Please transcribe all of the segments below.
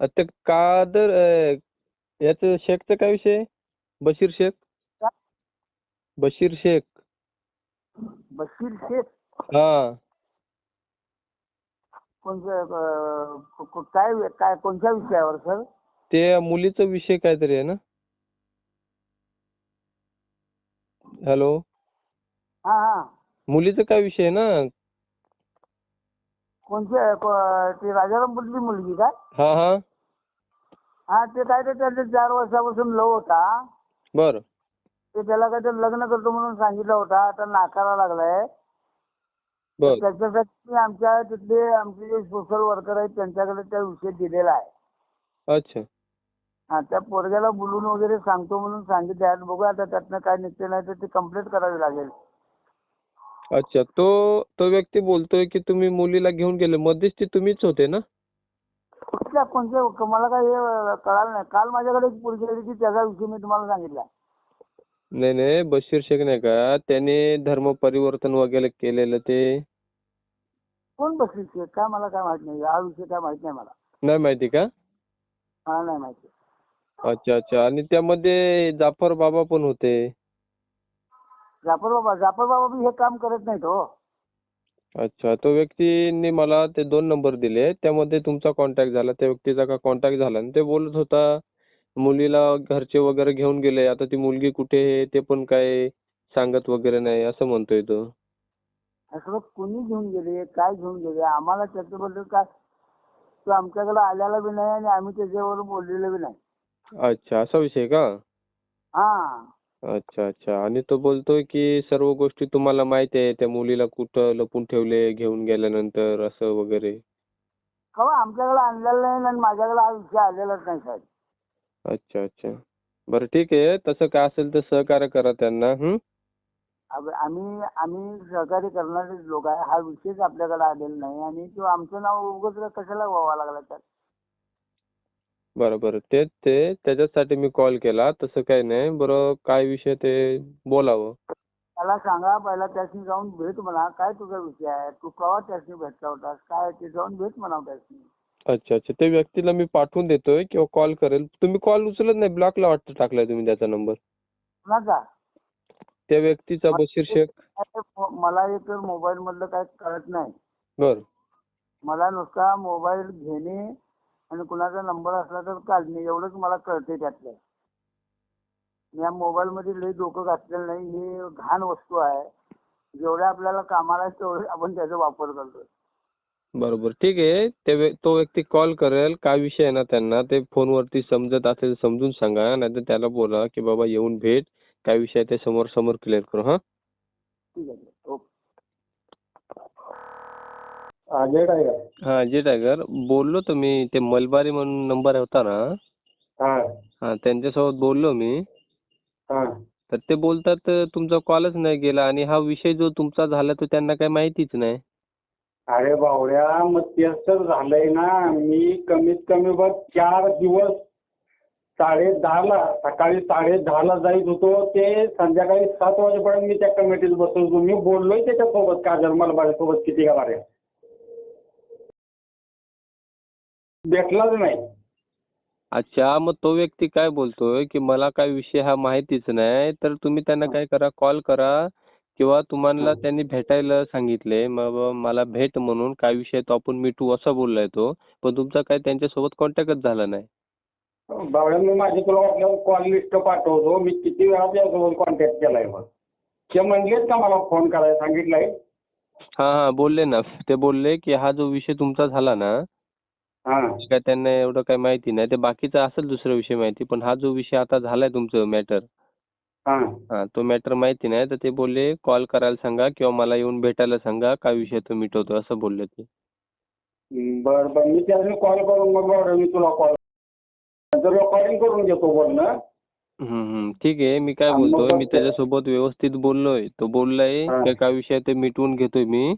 ते कादर अ, याचं शेखचं काय विषय आहे? बशीर शेख? बशीर शेख. बशीर शेख? हा. कोणत्या अं, को- को- काय काय कोणत्या विषयावर सर? ते मुलीचा विषय काहीतरी आहे ना? हॅलो? हा हा. मुलीचा काय विषय आहे ना? कोणत्या को- ती राजारामपुरची मुलगी काय हा हा. हा ते काय ते त्याचे चार वर्षापासून लव होता. बर. ते त्याला काय ते लग्न करतो म्हणून सांगितलं होता आता नाकारा लागलाय. बर. त्याच्यासाठी आमच्या तिथले आमचे जे सोशल वर्कर आहेत त्यांच्याकडे त्या विषय दिलेला आहे. अच्छा. हा त्या पोरग्याला बोलून वगैरे सांगतो म्हणून सांगितले आहेत बघू आता त्यातनं काय निघते नाही तर ती कंप्लेंट करावी लागेल. अच्छा तो तो व्यक्ती बोलतोय की तुम्ही मुलीला घेऊन गेले. मध्यस्थी तुम्हीच होते ना? कुठल्या कोणत्या मला काय हे कळालं नाही. काल माझ्याकडे एक पोरगी आली की त्याचा विषय मी तुम्हाला सांगितला. नाही नाही बशीर शेख नाही का? त्याने धर्म परिवर्तन वगैरे केलेलं ते? कोण बसली शेख? काय मला काय माहीत नाही. हा विषय काय माहीत नाही मला. नाही माहिती का? मला नाही माहिती. अच्छा अच्छा. आणि त्यामध्ये जाफर बाबा पण होते. जाफर बाबा जाफर बाबा बी हे काम करत नाहीत हो. अच्छा तो व्यक्तीने मला ते दोन नंबर दिले. त्यामध्ये तुमचा कॉन्टॅक्ट झाला. त्या व्यक्तीचा का कॉन्टॅक्ट झाला आणि ते बोलत होता मुलीला घरचे वगैरे घेऊन गेले. आता ती मुलगी कुठे आहे ते पण काय सांगत वगैरे नाही असं म्हणतोय तो. असं कोणी घेऊन गेले? काय घेऊन गेले? आम्हाला त्याच्याबद्दल काय? तो आमच्याकडे आलेला बी नाही आणि आम्ही त्याच्यावर बोललेलो बी नाही. अच्छा असा विषय का? हा. अच्छा अच्छा. आणि तो बोलतोय की सर्व गोष्टी तुम्हाला माहिती आहे त्या मुलीला कुठं लपून ठेवले घेऊन गेल्यानंतर असं वगैरे? कवा आमच्याकडे आणलेलं नाही आणि माझ्याकडे हा विषय आलेलाच नाही साहेब. अच्छा अच्छा. बरं ठीक आहे. तसं काय असेल तर सहकार्य करा त्यांना हं? अब- आम्ही आम्ही सहकार्य करणारे लोक आहे. हा विषयच आपल्याकडे आलेला नाही आणि तो आमचं नाव उगाच कशाला व्हावं लागला त्यात? बरं बरं तेच ते त्याच्यासाठी मी कॉल केला. तसं काही नाही. बरं काय विषय ते बोलावं. त्याला सांगा पहिला त्यासनी जाऊन भेट म्हणा. काय तुझा विषय आहे? तू केव्हा त्यासनी भेटला होतास? काय? ते जाऊन भेट म्हणा त्यासनी. अच्छा अच्छा. त्या व्यक्तीला मी पाठवून देतोय किंवा कॉल करेल. तुम्ही कॉल उचलत नाही. ब्लॉकला वाटतं टाकलाय तुम्ही त्याचा नंबर कुणाचा? त्या व्यक्तीचा बशीर शेख. काय मला एक मोबाईल मधलं काय कळत नाही. बरं. मला नुसता मोबाईल घेणे आणि कुणाचा नंबर असला तर काढणे एवढंच मला कळते त्यातलं. या मोबाईल मध्ये लई डोकं घातलेलं नाही. हे घाण वस्तू आहे. जेवढ्या आपल्याला कामाला तेवढे आपण त्याचा वापर करतो बरोबर. ठीक आहे. ते तो व्यक्ती कॉल करेल. काय विषय आहे ना त्यांना? ते फोनवरती समजत असेल समजून सांगा. नाहीतर त्याला बोला की बाबा येऊन भेट. काय विषय आहे ते समोर समोर क्लिअर करू. हा? ठीक आहे. टायगर हा जे टायगर बोललो तर मी ते मलबारी म्हणून नंबर होता ना? हा. हा त्यांच्यासोबत बोललो मी. हा. तर ते बोलतात तुमचा कॉलच नाही गेला आणि हा विषय जो तुमचा झाला तो त्यांना काही माहितीच नाही. अरे बावड्या मग तेच तर झालंय ना. मी कमीत कमी बघ चार दिवस साडे दहाला सकाळी साडे दहाला जायत होतो. ते संध्याकाळी सात वाजेपर्यंत मी त्या कमिटीत बसलो होतो. मी बोललोय त्याच्यासोबत काजल मलबारेसोबत किती का बारे भेटलाच नाही. अच्छा मग तो व्यक्ती काय बोलतोय की मला काय विषय हा माहितीच नाही तर तुम्ही त्यांना काय करा कॉल करा किंवा तुम्हाला. त्यांनी भेटायला सांगितले मग मला भेट म्हणून काय विषय तो आपण मिटू असं बोललाय तो पण तुमचा काय त्यांच्यासोबत कॉन्टॅक्टच झाला नाही. बावड्या मी माझी तुला वाटलं कॉल लिस्ट पाठवतो मी किती वेळा त्यासोबत कॉन्टॅक्ट केलाय मग. ते म्हणलेत का मला फोन करायला सांगितलंय? हा हा बोलले ना ते बोलले की हा जो विषय तुमचा झाला ना हा. काय त्यांना एवढं काही माहिती नाही. ते बाकीचा असेल दुसरा विषय माहिती पण हा जो विषय आता झालाय तुमचं मॅटर हा. हा तो मॅटर माहिती नाही. तर ते बोलले कॉल करायला सांगा किंवा मला येऊन भेटायला सांगा काय विषय तो मिटवतो असं बोलले ते. बर बर. मी कॉल करून मग बावड्या मी तुला कॉल रेकॉर्डिंग करून घेतो बोलणं ठीक आहे. मी काय हा, मग बोलतोय मी बघतो. त्याच्यासोबत व्यवस्थित बोललोय. तो बोललाय हा. काय काय विषय ते मिटवून घेतोय मी.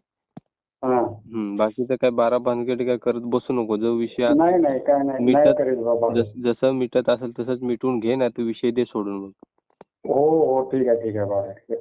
बाकीचं काय बारा भानगडी काय करत बसू नको. जो विषय नाही नाही काय नाही मी नाही तर- करीत बाबा. जस- मिटत असेल तसंच मिटवून घे ना तो विषय दे सोडून मग. हो हो ठीक आहे ठीक आहे बाबा.